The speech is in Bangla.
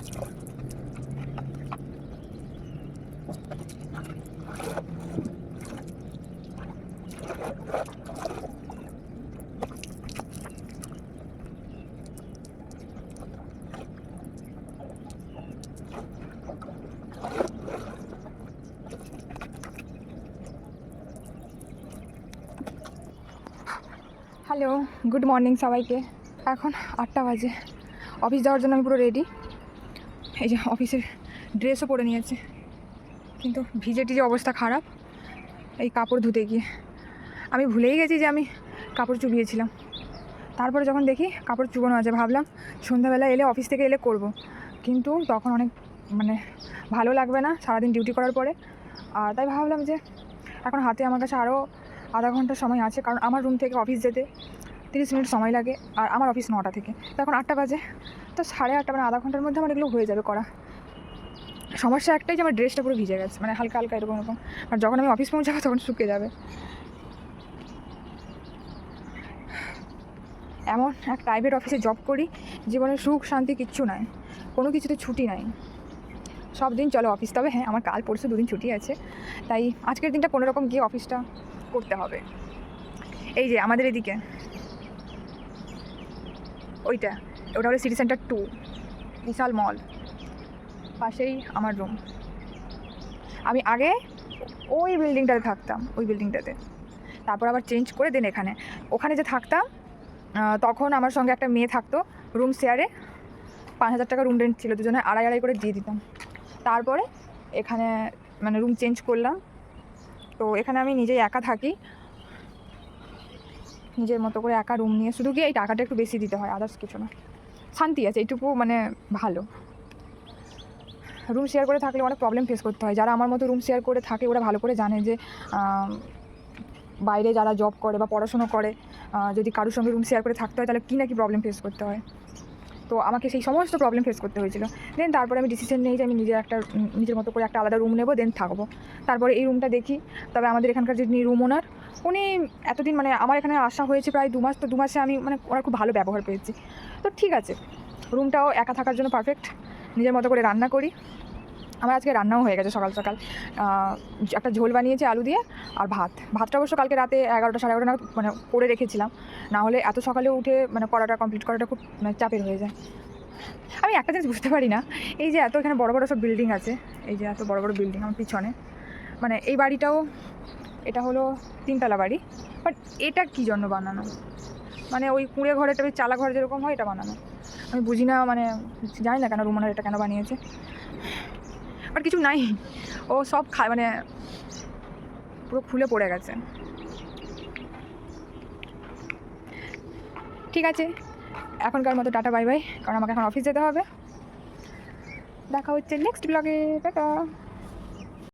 हेलो गुड मर्निंग सबाई के एन आठटा बजे। अफिस जा रेडी এই যে অফিসের ড্রেসও পরে নিয়েছে। কিন্তু ভিজে টিজে অবস্থা খারাপ, এই কাপড় ধুতে গিয়ে। আমি ভুলেই গেছি যে আমি কাপড় চুবিয়েছিলাম। তারপরে যখন দেখি কাপড় চুবানো আছে, ভাবলাম সন্ধ্যাবেলা এলে অফিস থেকে এলে করব। কিন্তু তখন অনেক মানে ভালো লাগবে না সারাদিন ডিউটি করার পরে। আর তাই ভাবলাম যে এখন হাতে আমার কাছে আরও আধা ঘণ্টা সময় আছে, কারণ আমার রুম থেকে অফিস যেতে তিরিশ মিনিট সময় লাগে আর আমার অফিস নটা থেকে। তো এখন আটটা বাজে। তো সাড়ে আটটা মানে আধা ঘণ্টার মধ্যে আমার এগুলো হয়ে যাবে করা। সমস্যা একটাই যে আমার ড্রেসটা পুরো ভিজে গেছে মানে হালকা হালকা এরকম এরকম। আর যখন আমি অফিস পৌঁছাবো তখন শুকিয়ে যাবে। এমন এক প্রাইভেট অফিসে জব করি, জীবনে সুখ, শান্তি কিচ্ছু নাই। কোনো কিছুতে ছুটি নাই। সব দিন চলো অফিস তবে হ্যাঁ আমার কাল পরশু দুদিন ছুটি আছে। তাই আজকের দিনটা কোনো রকম গিয়ে অফিসটা করতে হবে। এই যে আমাদের এদিকে। ওইটা, ওটা হলো সিটি সেন্টার টু বিশাল মল পাশেই আমার রুম আমি আগে ওই বিল্ডিংটাতে থাকতাম, ওই বিল্ডিংটাতে তারপর আবার চেঞ্জ করে দেন এখানে। ওখানে যে থাকতাম তখন আমার সঙ্গে একটা মেয়ে থাকতো রুম শেয়ারে পাঁচ হাজার টাকা রুম রেন্ট ছিল, দুজনে আড়াই আড়াই করে দিয়ে দিতাম। তারপরে এখানে মানে রুম চেঞ্জ করলাম। তো এখানে আমি নিজেই একা থাকি। নিজের মতো করে একা রুম নিয়ে, শুধু কি এই টাকাটা একটু বেশি দিতে হয় আদার্স কিছু না। শান্তি আছে, এইটুকু মানে ভালো। রুম শেয়ার করে থাকলে অনেক প্রবলেম ফেস করতে হয়। যারা আমার মতো রুম শেয়ার করে থাকে, ওরা ভালো করে জানে যে বাইরে যারা জব করে বা পড়াশুনো করে যদি কারোর সঙ্গে রুম শেয়ার করে থাকতে হয়, তাহলে কী না কি প্রবলেম ফেস করতে হয়? তো আমাকে সেই সমস্ত প্রবলেম ফেস করতে হয়েছিল। দেন তারপরে আমি ডিসিশন নিই যে আমি নিজের একটা নিজের মতো করে একটা আলাদা রুম নেব দেন থাকব। তারপরে এই রুমটা দেখি। তবে আমাদের এখানকার যিনি রুম ওনার উনি এতদিন মানে আমার এখানে আসা হয়েছে প্রায় দু মাস, তো দু মাসে আমি মানে ওনার খুব ভালো ব্যবহার পেয়েছি। তো ঠিক আছে, রুমটাও একা থাকার জন্য পারফেক্ট নিজের মতো করে রান্না করি। আমার আজকে রান্নাও হয়ে গেছে সকাল সকাল। একটা ঝোল বানিয়েছি আলু দিয়ে আর ভাত। ভাতটা অবশ্য কালকে রাতে এগারোটা, সাড়ে এগারোটা মানে করে রেখেছিলাম। না হলে এত সকালে উঠে মানে করাটা কমপ্লিট করাটা খুব মানে চাপের হয়ে যায়। আমি একটা জিনিস বুঝতে পারি না, এই যে এত এখানে বড় বড় সব বিল্ডিং আছে, এই যে এত বড় বড় বিল্ডিং আমার পিছনে। মানে এই বাড়িটাও এটা হলো তিনতলা বাড়ি। বাট এটা কী জন্য বানানো? মানে ওই কুঁড়ে ঘরেটা ওই চালা ঘর যেরকম হয়, এটা বানানো। আমি বুঝি না মানে জানি না কেন রুমানার এটা কেন বানিয়েছে। বাট কিছু নাই। ও সব খায় মানে পুরো খুলে পড়ে গেছে। ঠিক আছে। এখনকার মতো টাটা, বাই বাই। কারণ আমাকে এখন অফিস যেতে হবে। দেখা হচ্ছে নেক্সট ব্লগে টাটা।